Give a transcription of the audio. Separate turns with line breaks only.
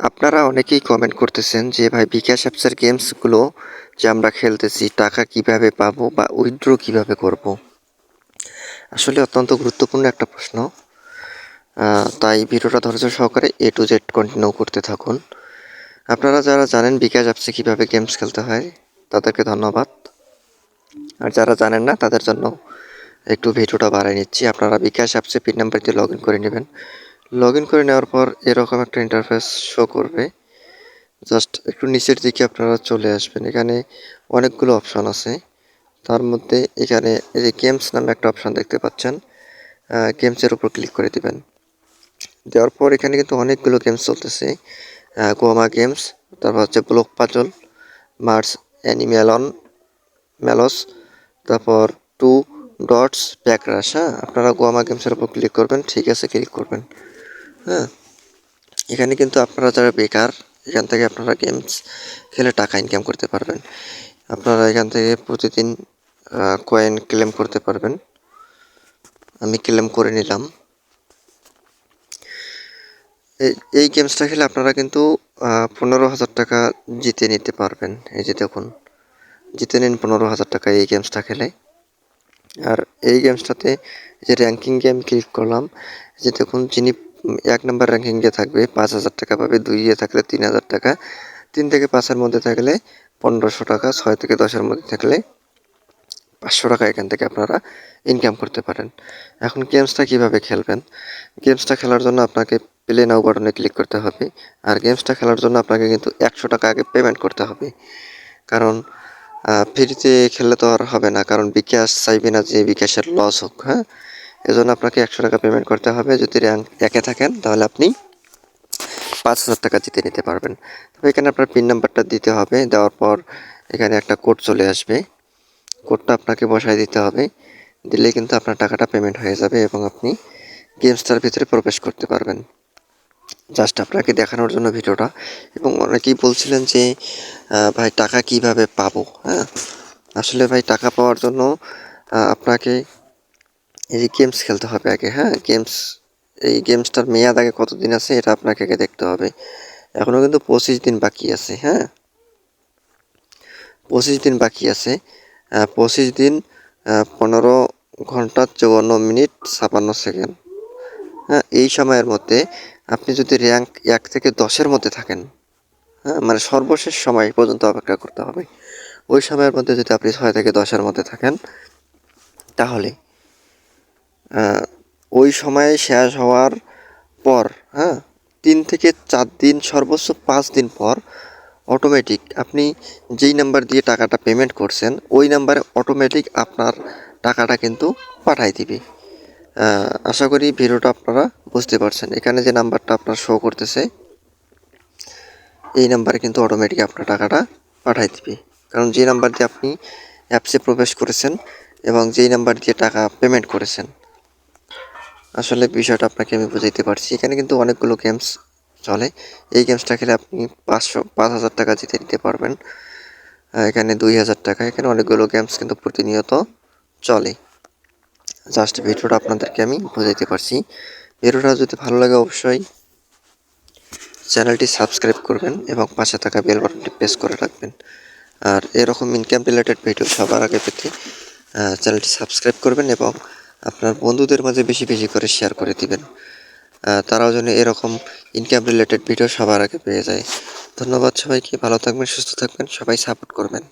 আপনারা অনেকেই কমেন্ট করতেছেন যে, ভাই, বিকাশ অ্যাপসের গেমসগুলো যে আমরা খেলতেছি, টাকা কীভাবে পাবো বা উইথড্র কীভাবে করব। আসলে অত্যন্ত গুরুত্বপূর্ণ একটা প্রশ্ন। তাই ভিডিওটা ধৈর্য সহকারে এ টু জেড কন্টিনিউ করতে থাকুন। আপনারা যারা জানেন বিকাশ অ্যাপসে কীভাবে গেমস খেলতে হয়, তাদেরকে ধন্যবাদ। আর যারা জানেন না, তাদের জন্য একটু ভিডিওটা বাড়াই নিচ্ছি। আপনারা বিকাশ অ্যাপসে পিন নাম্বার দিয়ে লগ ইন করে নেবেন। লগ ইন করে নেওয়ার পর এরকম একটা ইন্টারফেস শো করবে। জাস্ট একটু নিচের দিকে আপনারা চলে আসবেন। এখানে অনেকগুলো অপশন আছে। তার মধ্যে এখানে এই যে গেমস নামে একটা অপশন দেখতে পাচ্ছেন। গেমসের উপর ক্লিক করে দিবেন। দেওয়ার পর এখানে কিন্তু অনেকগুলো গেমস চলতেছে। গোমা গেমস তারপর হচ্ছে ব্লক পাজল মার্স অ্যানিমেলন মেলস তারপর টু ডটস ব্যাকরাস হ্যাঁ? আপনারা গোয়ামা গেমসের উপর ক্লিক করবেন, ঠিক আছে ক্লিক করবেন। হ্যাঁ এখানে কিন্তু আপনারা যারা বেকার, এখান থেকে আপনারা গেমস খেলে টাকা ইনকাম করতে পারবেন। আপনারা এখান থেকে প্রতিদিন কয়েন ক্লেম করতে পারবেন। আমি ক্লেম করে নিলাম। এই গেমসটা খেলে আপনারা কিন্তু পনেরো হাজার টাকা জিতে নিতে পারবেন। এই যে দেখুন, জিতে নিন পনেরো হাজার টাকা এই গেমসটা খেলে। আর এই গেমসটাতে যে র্যাঙ্কিং গেম ক্লিক করলাম, যে দেখুন যিনি এক নম্বর র্যাঙ্কিংয়ে থাকবে, পাঁচ হাজার টাকা পাবে দুইয়ে থাকলে তিন হাজার টাকা, তিন থেকে পাঁচের মধ্যে থাকলে পনেরোশো টাকা, ছয় থেকে দশের মধ্যে থাকলে পাঁচশো টাকা এখান থেকে আপনারা ইনকাম করতে পারেন। এখন গেমসটা কীভাবে খেলবেন? গেমসটা খেলার জন্য আপনাকে প্লে নাও বাটনে ক্লিক করতে হবে, আর গেমসটা খেলার জন্য আপনাকে কিন্তু একশো টাকা আগে পেমেন্ট করতে হবে। কারণ ফ্রিতে খেললে তো আর হবে না, কারণ বিকাশ চাইবে না যে বিকাশের লস হোক হ্যাঁ? এজন্য আপনাকে একশো টাকা পেমেন্ট করতে হবে। যদি র্যাঙ্ক একে থাকেন, তাহলে আপনি পাঁচ হাজার টাকা জিতে নিতে পারবেন। তবে এখানে আপনার পিন নাম্বারটা দিতে হবে। দেওয়ার পর এখানে একটা কোড চলে আসবে। কোডটা আপনাকে বসায় দিতে হবে। দিলে কিন্তু আপনার টাকাটা পেমেন্ট হয়ে যাবে এবং আপনি গেমসটার ভিতরে প্রবেশ করতে পারবেন। জাস্ট আপনাকে দেখানোর জন্য ভিডিওটা। এবং অনেকেই বলছিলেন যে ভাই টাকা কীভাবে পাবো? হ্যাঁ? আসলে ভাই টাকা পাওয়ার জন্য আপনাকে এই যে গেমস খেলতে হবে আগে হ্যাঁ? গেমস এই গেমসটার মেয়াদ আগে কতদিন আছে এটা আপনাকে আগে দেখতে হবে। এখনও কিন্তু পঁচিশ দিন বাকি আছে হ্যাঁ? পঁচিশ দিন বাকি আছে। পঁচিশ দিন পনেরো ঘণ্টা চৌয়ান্ন মিনিট ছাপান্ন সেকেন্ড। হ্যাঁ এই সময়ের মধ্যে আপনি যদি র্যাঙ্ক এক থেকে দশের মধ্যে থাকেন হ্যাঁ? মানে সর্বশেষ সময় পর্যন্ত অপেক্ষা করতে হবে। ওই সময়ের মধ্যে যদি আপনি ছয় থেকে দশের মধ্যে থাকেন, তাহলে ওই সময়ে শেষ হওয়ার পর হ্যাঁ তিন থেকে চার দিন, সর্বোচ্চ পাঁচ দিন পর অটোমেটিক আপনি যেই নাম্বার দিয়ে টাকাটা পেমেন্ট করছেন, ওই নাম্বারে অটোমেটিক আপনার টাকাটা কিন্তু পাঠাই দিবে। আশা করি ভিডিওটা আপনারা বুঝতে পারছেন। এখানে যে নাম্বারটা আপনার শো করতেছে, এই নাম্বারে কিন্তু অটোমেটিক আপনার টাকাটা পাঠাই দিবে। কারণ যে নাম্বার দিয়ে আপনি অ্যাপসে প্রবেশ করেছেন এবং যেই নাম্বার দিয়ে টাকা পেমেন্ট করেছেন আসলে বিষয়টা আপনাকে আমি বুঝাইতে পারছি। এখানে কিন্তু অনেকগুলো গেমস চলে। এই গেমসটা খেলে আপনি পাঁচশো, পাঁচ হাজার টাকা জিতে নিতে পারবেন। এখানে দুই হাজার টাকা। এখানে অনেকগুলো গেমস কিন্তু প্রতিনিয়ত চলে। জাস্ট ভিডিওটা আপনাদেরকে আমি বোঝাইতে পারছি। ভিডিওটা যদি ভালো লাগে অবশ্যই চ্যানেলটি সাবস্ক্রাইব করবেন এবং পাশে থাকা বেল বাটনটি প্রেস করে রাখবেন। আর এরকম ইনকাম রিলেটেড ভিডিও সবার আগে পেতে চ্যানেলটি সাবস্ক্রাইব করবেন এবং আপনার বন্ধুদের মাঝে বেশি বেশি করে শেয়ার করে দিবেন। তারাও যেন এরকম ইনকাম রিলেটেড ভিডিও সবার আগে পেয়ে যায়। ধন্যবাদ সবাইকে, ভালো থাকবেন, সুস্থ থাকবেন, সবাই সাপোর্ট করবেন।